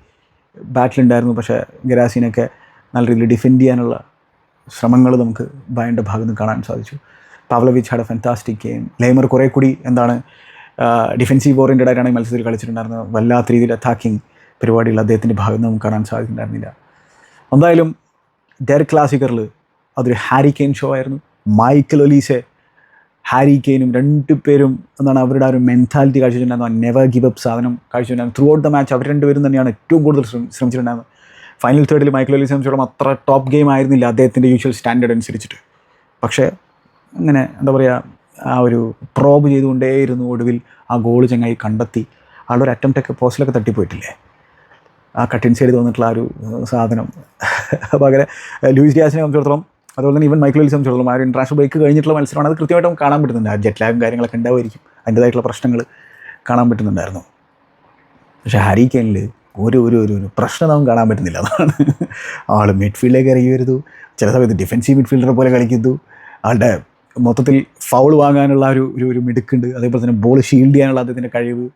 ബാറ്റിലുണ്ടായിരുന്നു പക്ഷേ ഗരാസിനൊക്കെ നല്ല രീതിയിൽ ഡിഫെൻഡ് ചെയ്യാനുള്ള ശ്രമങ്ങൾ നമുക്ക് ബയന്റെ ഭാഗത്ത് കാണാൻ സാധിച്ചു. Pavlovic had a fantastic game Laimer കുറേ കൂടി എന്താണ് ഡിഫെൻസീവ് ഓറിയന്റഡ് ആയിട്ടാണ് മത്സരത്തിൽ കളിച്ചിട്ടുണ്ടായിരുന്നത്. വല്ലാത്ത രീതിയിൽ അറ്റാക്കിംഗ് പരിപാടികൾ അദ്ദേഹത്തിന്റെ ഭാഗത്ത് നമുക്ക് കാണാൻ സാധിക്കുന്നുണ്ടായിരുന്നില്ല എന്തായാലും ഡെർ ക്ലാസിക്കറിൽ അതൊരു ഹാരി കെയിൻ ഷോ ആയിരുന്നു. മൈക്കിൾ ഒലീസെ ഹാരി കെയിനും രണ്ട് പേരും എന്താണ് അവരുടെ ആ ഒരു മെന്റാലിറ്റി കാഴ്ചവെച്ചിട്ടുണ്ടായിരുന്നു. നെവർ ഗിവ് അപ്പ് സാധനം കാഴ്ചവെച്ചിട്ടുണ്ടായിരുന്നു. ത്രൂ ഔട്ട് ദ മാച്ച് അവർ രണ്ടുപേരും തന്നെയാണ് ഏറ്റവും കൂടുതൽ ശ്രമി- ശ്രമിച്ചിട്ടുണ്ടായിരുന്നത്. ഫൈനൽ തേർഡിൽ മൈക്കിൾ ഒലീസെ സംബന്ധിച്ചോളം അത്ര ടോപ്പ് ഗെയിം ആയിരുന്നില്ല അദ്ദേഹത്തിന്റെ യൂഷ്വൽ സ്റ്റാൻഡേർഡ് അനുസരിച്ചിട്ട്. പക്ഷേ അങ്ങനെ എന്താ പറയുക ആ ഒരു പ്രോബ് ചെയ്തുകൊണ്ടേയിരുന്നു ഒടുവിൽ ആ ഗോൾ ചങ്ങായി കണ്ടെത്തി. ആളുടെ ഒരു അറ്റംപ്റ്റൊക്കെ പോസ്റ്റിലൊക്കെ തട്ടിപ്പോയിട്ടില്ലേ? ആ കട്ടിൻ സൈഡ് തോന്നിട്ടുള്ള ആ ഒരു സാധനം. ഏഹ്, ലൂയിസ് ഡിയാസിനെ സംബന്ധിച്ചിടത്തോളം അതുപോലെ തന്നെ ഈവൻ മൈക്കിൾ സംബന്ധിച്ചിടത്തോളം ആ ഒരു ഇൻട്രാഷണൽ ബൈക്ക് കഴിഞ്ഞിട്ടുള്ള മത്സരമാണ്. അത് കൃത്യമായിട്ട് കാണാൻ പറ്റുന്നുണ്ട്. ആ ജെറ്റ് ലാഗും കാര്യങ്ങളൊക്കെ ഉണ്ടാവുമായിരിക്കും. അതിന്റേതായിട്ടുള്ള പ്രശ്നങ്ങൾ കാണാൻ പറ്റുന്നുണ്ടായിരുന്നു. പക്ഷേ ഹാരി കെയിനിൽ ഒരു ഒരു ഒരു ഒരു പ്രശ്നം നമുക്ക് കാണാൻ പറ്റുന്നില്ല. അതാണ്. ആൾ മിഡ്ഫീൽഡിലേക്ക് ഇറങ്ങി വരുന്നു ചില സമയത്ത് ഡിഫൻസീവ് മിഡ്ഫീൽഡറെ പോലെ കളിക്കുന്നു. ആളുടെ മൊത്തത്തിൽ ഫൗൾ വാങ്ങാനുള്ള ഒരു ഒരു ഒരു മിടുക്കുണ്ട്. അതേപോലെ തന്നെ ബോൾ ഷീൽഡ് ചെയ്യാനുള്ള അദ്ദേഹത്തിന്റെ കഴിവ്.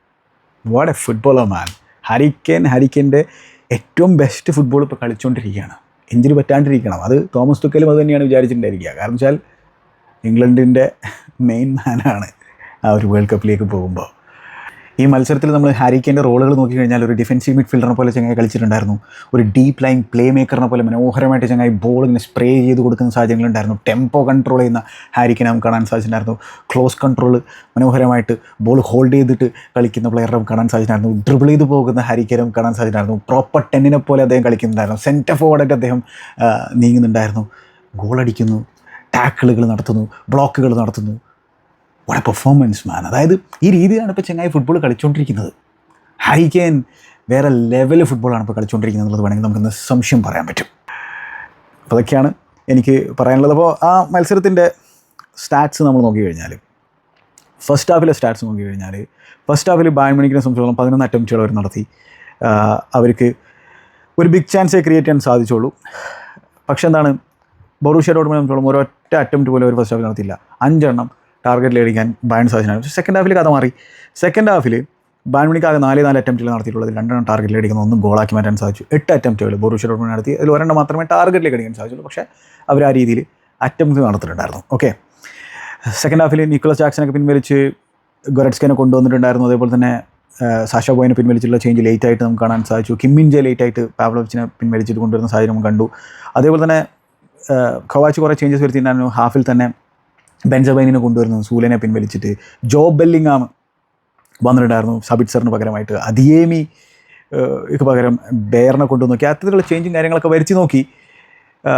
What a footballer man Harry Kane ഹരിക്കന്റെ ഏറ്റവും ബെസ്റ്റ് ഫുട്ബോൾ ഇപ്പോൾ കളിച്ചുകൊണ്ടിരിക്കുകയാണ് എഞ്ചിന് പറ്റാണ്ടിരിക്കണം. അത് തോമസ് തുക്കലും അത് തന്നെയാണ് വിചാരിച്ചിട്ടുണ്ടായിരിക്കുക. കാരണം വെച്ചാൽ ഇംഗ്ലണ്ടിന്റെ മെയിൻ മാനാണ് ആ ഒരു വേൾഡ് കപ്പിലേക്ക് പോകുമ്പോൾ ഈ മത്സരത്തിൽ നമ്മൾ ഹാരിക്കേന്റെ റോളുകൾ നോക്കിക്കഴിഞ്ഞാൽ ഒരു ഡിഫൻസീവ് മിഡ്ഫീൽഡറിനെ പോലെ ചങ്ങായി കളിച്ചിട്ടുണ്ടായിരുന്നു. ഒരു ഡീപ്പ് ലൈൻ പ്ലേ മേക്കറിനെ പോലെ മനോഹരമായിട്ട് ചങ്ങായി ബോൾ ഇങ്ങനെ സ്പ്രേ ചെയ്ത് കൊടുക്കുന്ന സാഹചര്യങ്ങളുണ്ടായിരുന്നു ടെമ്പോ കൺട്രോൾ ചെയ്യുന്ന ഹാരിക്കിനെ നമുക്ക് കാണാൻ സാധിച്ചിട്ടുണ്ടായിരുന്നു. ക്ലോസ് കൺട്രോൾ മനോഹരമായിട്ട് ബോൾ ഹോൾഡ് ചെയ്തിട്ട് കളിക്കുന്ന പ്ലെയറെ നമുക്ക് കാണാൻ സാധിച്ചിട്ടുണ്ടായിരുന്നു. ഡ്രിബിൾ ചെയ്ത് പോകുന്ന ഹാരിക്കിനെ നമുക്ക് കാണാൻ സാധിച്ചിട്ടുണ്ടായിരുന്നു. പ്രോപ്പർ ടെന്നിനെ പോലെ അദ്ദേഹം കളിക്കുന്നുണ്ടായിരുന്നു. സെന്റർ ഫോർവേഡൊക്കെ അദ്ദേഹം നീങ്ങുന്നുണ്ടായിരുന്നു. ഗോളടിക്കുന്നു ടാക്കിളുകൾ നടത്തുന്നു. ബ്ലോക്കുകൾ നടത്തുന്നു. വാട്ട് എ പെർഫോമൻസ് മാൻ അതായത് ഈ രീതിയിലാണ് ഇപ്പോൾ ചെങ്ങായി ഫുട്ബോൾ കളിച്ചുകൊണ്ടിരിക്കുന്നത് ഹൈക്കേൻ വേറെ ലെവൽ ഫുട്ബോളാണ് ഇപ്പോൾ കളിച്ചുകൊണ്ടിരിക്കുന്നത് എന്നുള്ളത് വേണമെങ്കിൽ നമുക്ക് സംശയം പറയാൻ പറ്റും. അപ്പോൾ അതൊക്കെയാണ് എനിക്ക് പറയാനുള്ളത്. അപ്പോൾ ആ മത്സരത്തിന്റെ സ്റ്റാറ്റ്സ് നമ്മൾ നോക്കി കഴിഞ്ഞാൽ ഫസ്റ്റ് ഹാഫിലെ സ്റ്റാറ്റ്സ് നോക്കി കഴിഞ്ഞാൽ ഫസ്റ്റ് ഹാഫിൽ ബാൻ മണിക്കിനെ സംബന്ധിച്ചോളം പതിനൊന്ന് അറ്റംപ്റ്റുകൾ അവർ നടത്തി. അവർക്ക് ഒരു ബിഗ് ചാൻസേ ക്രിയേറ്റ് ചെയ്യാൻ സാധിച്ചുള്ളൂ. പക്ഷെ എന്താണ് ബൊറൂഷ്യ ഡോട്ട്മനെ സംബന്ധിച്ചോളം ഒരൊറ്റ അറ്റംപ്റ്റ് പോലും അവർ ഫസ്റ്റ് ഹാഫിൽ നടത്തിയില്ല. അഞ്ചെണ്ണം ടാർഗറ്റിൽ അടിക്കാൻ ബാൻ സാധിച്ചിട്ടുണ്ട്. സെക്കൻഡ് ഹാഫിൽ കഥ മാറി. സെക്കൻഡ് ഹാഫിൽ ബാൻ മണിക്ക് ആകെ നാല് നാല് അറ്റംപ്റ്റുകൾ നടത്തിയിട്ടുള്ളത് രണ്ടെണ്ണം ടാർഗറ്റിൽ അടിക്കുന്ന ഒന്നും ഗോളാക്കി മാറ്റാൻ സാധിച്ചു. എട്ട് അറ്റംപ്റ്റുകൾ ബോറൂഷ്യ ഡോട്ട്മൻ നടത്തി. അതിൽ ഒരെണ്ണം മാത്രമേ ടാർഗറ്റിലേക്ക് അടിക്കാൻ സാധിച്ചുള്ളൂ. പക്ഷേ അവർ ആ രീതിയിൽ അറ്റംപ്റ്റ് നടത്തിയിട്ടുണ്ടായിരുന്നു. ഓക്കെ സെക്കൻഡ് ഹാഫിൽ നിക്കോളസ് ജാക്സനൊക്കെ പിൻവലിച്ച് ഗൊരറ്റ്സ്കനെ കൊണ്ടുവന്നിട്ടുണ്ടായിരുന്നു. അതേപോലെ തന്നെ സാഷാ ബോയിനെ പിൻവലിച്ചിട്ടുള്ള ചേഞ്ച് ലേറ്റ് ആയിട്ട് നമുക്ക് കാണാൻ സാധിച്ചു. കിമ്മിൻജെ ലേറ്റ് ആയിട്ട് പാവ്ലോവിച്ചിനെ പിൻവലിച്ചിട്ട് കൊണ്ടുവരുന്ന സാഹചര്യം കണ്ടു. അതേപോലെ തന്നെ ഖവാച്ച് കുറേ ചേഞ്ചസ് വരുത്തിയിട്ടുണ്ടായിരുന്നു. ഹാഫിൽ തന്നെ ബെഞ്ചബൈനിനെ കൊണ്ടുവരുന്നു സൂലനെ പിൻവലിച്ചിട്ട് ജോ ബെല്ലിങ്ങാം വന്നിട്ടുണ്ടായിരുന്നു സബിറ്റ്സറിന് പകരമായിട്ട്. അതിയേമി ഇക്ക് പകരം ബെയറിനെ കൊണ്ടു നോക്കി. അത്തരത്തിലുള്ള ചേഞ്ചും കാര്യങ്ങളൊക്കെ വരുത്തി നോക്കി.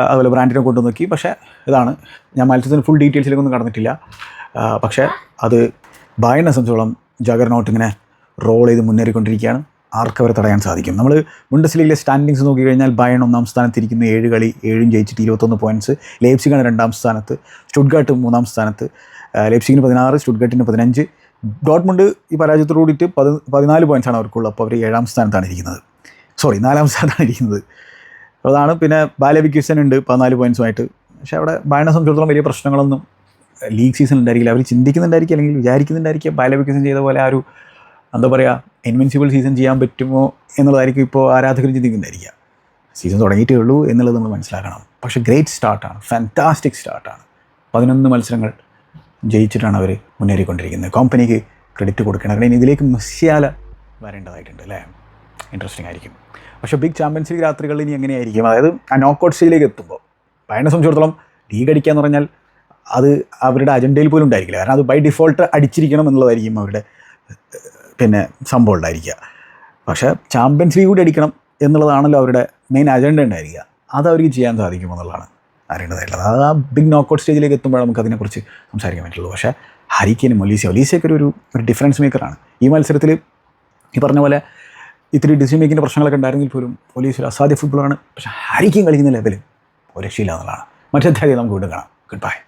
അതുപോലെ ബ്രാൻഡിനെ കൊണ്ടു നോക്കി. പക്ഷേ ഇതാണ്. ഞാൻ മത്സരത്തിന് ഫുൾ ഡീറ്റെയിൽസിലേക്കൊന്നും കടന്നിട്ടില്ല. പക്ഷേ അത് ബായനെ സംബന്ധിച്ചോളം ജഗർനോട്ട് ഇങ്ങനെ റോൾ ചെയ്ത് മുന്നേറിക്കൊണ്ടിരിക്കുകയാണ്. ആർക്ക് അവരെ തടയാൻ സാധിക്കും? നമ്മൾ ബുണ്ടസ്ലീഗിലെ സ്റ്റാൻഡിങ്സ് നോക്കി കഴിഞ്ഞാൽ ബയൺ ഒന്നാം സ്ഥാനത്ത് സ്ഥാനത്തിരിക്കുന്ന ഏഴ് കളി ഏഴും ജയിച്ചിട്ട് ഇരുപത്തൊന്ന് പോയിന്റ്സ് ലേപ്സിഗാണ് രണ്ടാം സ്ഥാനത്ത്. സ്റ്റുഡ്ഗാട്ട് മൂന്നാം സ്ഥാനത്ത്. ലേപ്സിഗിന് പതിനാറ് സ്റ്റുഡ്ഗാട്ടിന് പതിനഞ്ച്. ഡോട്ട്മുണ്ട് ഈ പരാജയത്തോട് കൂടിയിട്ട് പതി പതിനാല് പോയിന്റ്സാണ് അവർക്കുള്ളത് അപ്പോൾ അവർ ഏഴാം സ്ഥാനത്താണ് ഇരിക്കുന്നത്. സോറി നാലാം സ്ഥാനത്താണ് ഇരിക്കുന്നത്. അതാണ്. പിന്നെ ബാലവിക്യൂസൻ ഉണ്ട് പതിനാല് പോയിന്റ്സുമായിട്ട് പക്ഷേ അവിടെ ബയണെ സംബന്ധിച്ചിടത്തോളം വലിയ പ്രശ്നങ്ങളൊന്നും ലീഗ് സീസൺ ഉണ്ടായിരിക്കില്ല. അവർ ചിന്തിക്കുന്നുണ്ടായിരിക്കും അല്ലെങ്കിൽ വിചാരിക്കുന്നുണ്ടായിരിക്കും. ബാലവിക്യൂസൻ ചെയ്ത പോലെ ആ ഒരു എന്താ പറയുക ഇൻവെൻസിബിൾ സീസൺ ചെയ്യാൻ പറ്റുമോ എന്നുള്ളതായിരിക്കും ഇപ്പോൾ ആരാധകർ ചിന്തിക്കുന്നതായിരിക്കാം സീസൺ തുടങ്ങിയിട്ടേ ഉള്ളൂ എന്നുള്ളത് നമ്മൾ മനസ്സിലാക്കണം. പക്ഷേ ഗ്രേറ്റ് സ്റ്റാർട്ടാണ് ഫാന്റാസ്റ്റിക് സ്റ്റാർട്ടാണ് പതിനൊന്ന് മത്സരങ്ങൾ ജയിച്ചിട്ടാണ് അവർ മുന്നേറിക്കൊണ്ടിരിക്കുന്നത്. കമ്പനിക്ക് ക്രെഡിറ്റ് കൊടുക്കണം. കാരണം ഇതിലേക്ക് മെസ്സിയാല വരേണ്ടതായിട്ടുണ്ട് അല്ലേ? ഇൻട്രസ്റ്റിംഗ് ആയിരിക്കും. പക്ഷേ ബിഗ് ചാമ്പ്യൻസ് ലീഗ് രാത്രികളിൽ ഇനി എങ്ങനെയായിരിക്കും? അതായത് ആ നോക്കൗട്ട് സ്റ്റേജിലേക്ക് എത്തുമ്പോൾ പയണ സംബന്ധിച്ചിടത്തോളം ലീഗ് അടിക്കുക എന്ന് പറഞ്ഞാൽ അത് അവരുടെ അജണ്ടയിൽ പോലും ഉണ്ടായിരിക്കില്ല. കാരണം അത് ബൈ ഡിഫോൾട്ട് അടിച്ചിരിക്കണം എന്നുള്ളതായിരിക്കും അവരുടെ പിന്നെ സംഭവം ഉണ്ടായിരിക്കുക. പക്ഷേ ചാമ്പ്യൻസ് ലീഗ് കൂടി അടിക്കണം എന്നുള്ളതാണല്ലോ അവരുടെ മെയിൻ അജണ്ട ഉണ്ടായിരിക്കുക. അത് അവർക്ക് ചെയ്യാൻ സാധിക്കുമെന്നുള്ളതാണ് അറിയേണ്ടതായിട്ടുള്ളത് അത് ആ ബിഗ് നോക്കൗട്ട് സ്റ്റേജിലേക്ക് എത്തുമ്പോൾ നമുക്ക് അതിനെക്കുറിച്ച് സംസാരിക്കാൻ പറ്റുള്ളൂ. പക്ഷേ ഹരിക്കേനും ഒലീസിയ ഒലീസിയൊക്കെ ഒരു ഒരു ഡിഫറൻസ് മേക്കറാണ് ഈ മത്സരത്തിൽ ഈ പറഞ്ഞ പോലെ ഇത്തിരി ഡിസിഷൻ മേക്കിന്റെ പ്രശ്നങ്ങളൊക്കെ ഉണ്ടായിരുന്നെങ്കിൽ പോലും പോലീസ് ഒരു അസാധ്യ ഫുട്ബോളാണ് പക്ഷേ ഹരിക്കും കളിക്കുന്ന ലെവൽ ഒരു രക്ഷയില്ല എന്നുള്ളതാണ്. മറ്റേ നമുക്ക് വീണ്ടും കാണാം. Good bye